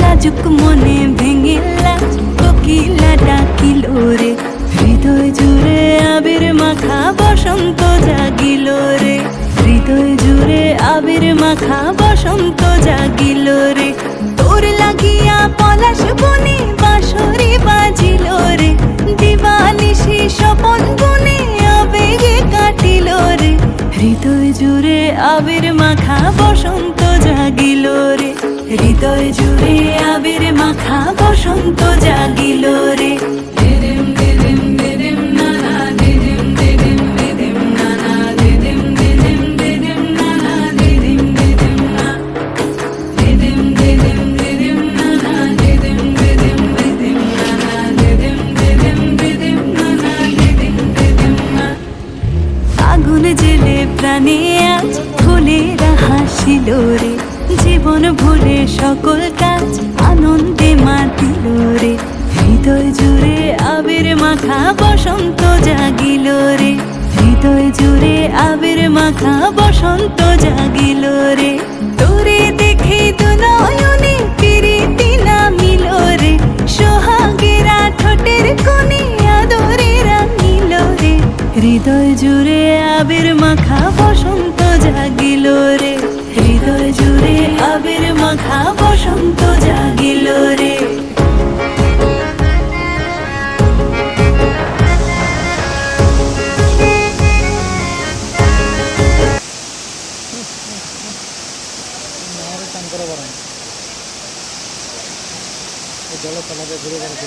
লাজুক মনে ভেঙে লাজ কোকিলা ডাকিল রে। হৃদয় জুড়ে আবির মাখা বসন্ত জাগিল রে। হৃদয় জুড়ে আবির মাখা বসন্ত জাগিল রে। তোর লাগিয়া পলাশ বনে বাঁশরি বাজিল রে। দিবানিশি স্বপন বনে আবেগে কাটিল রে। হৃদয় জুড়ে আবির মাখা বসন্ত জাগিল রে। হৃদয় জুড়ে আবির মাখা বসন্ত জাগিল রে দিদিম দিদিম দিদিম নানা দিদিম দিদিম দিদিম নানা দিদিম দিদিম দিদিম দিদিম দিদিম না দিদিম দিদিম দিদিম নানা দিদিম দিদিম দিদিম নানা দিদিম দিদিম দিদিম নানা দিদিম দিদিম না আগুন জেলে প্রাণে আজ ফুলেরা হাসিল রে জীবন ভুলে সকল কাজ আনন্দে মাতিল রে। হৃদয় জুড়ে আবির মাখা বসন্ত জাগিল রে। হৃদয় জুড়ে আবির মাখা বসন্ত জাগিল রে। তোরে করো বরং জলের তলাতে ঘুরে বেড়াতে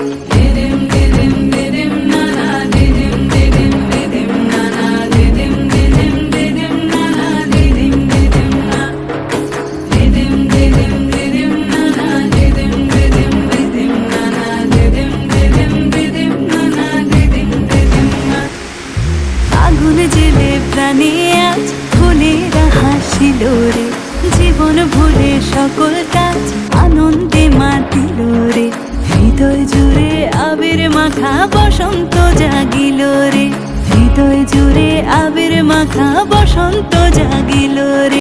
সকল কাজ আনন্দে মাতিল রে হৃদয় জুড়ে আবির মাখা বসন্ত জাগিল রে। হৃদয় জুড়ে আবির মাখা বসন্ত জাগিল রে।